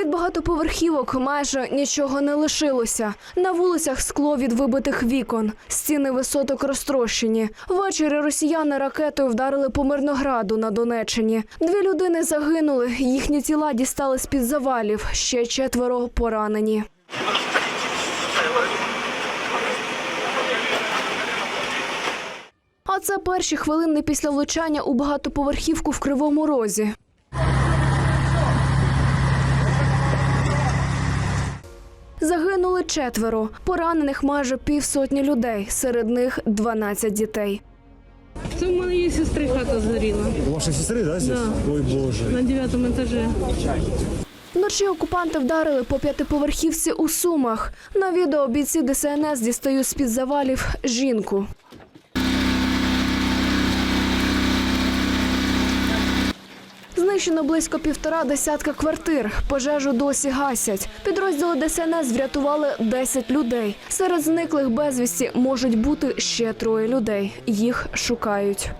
Від багатоповерхівок майже нічого не лишилося. На вулицях скло від вибитих вікон, стіни висоток розтрощені. Ввечері росіяни ракетою вдарили по Мирнограду на Донеччині. Дві людини загинули, їхні тіла дістали з-під завалів, ще четверо поранені. А це перші хвилини після влучання у багатоповерхівку в Кривому Розі. Загинули четверо, поранених майже півсотні людей, серед них 12 дітей. Це в моєї сестри хата згоріла У вашей сестры, да, здесь? Да. Ой, боже. на дев'ятому етажі. Вночі окупанти вдарили по п'ятиповерхівці у Сумах. На відео бійці ДСНС дістають з-під завалів жінку. Знищено близько півтора десятка квартир. Пожежу досі гасять. Підрозділи ДСНС врятували 10 людей. Серед зниклих безвісті можуть бути ще троє людей. Їх шукають.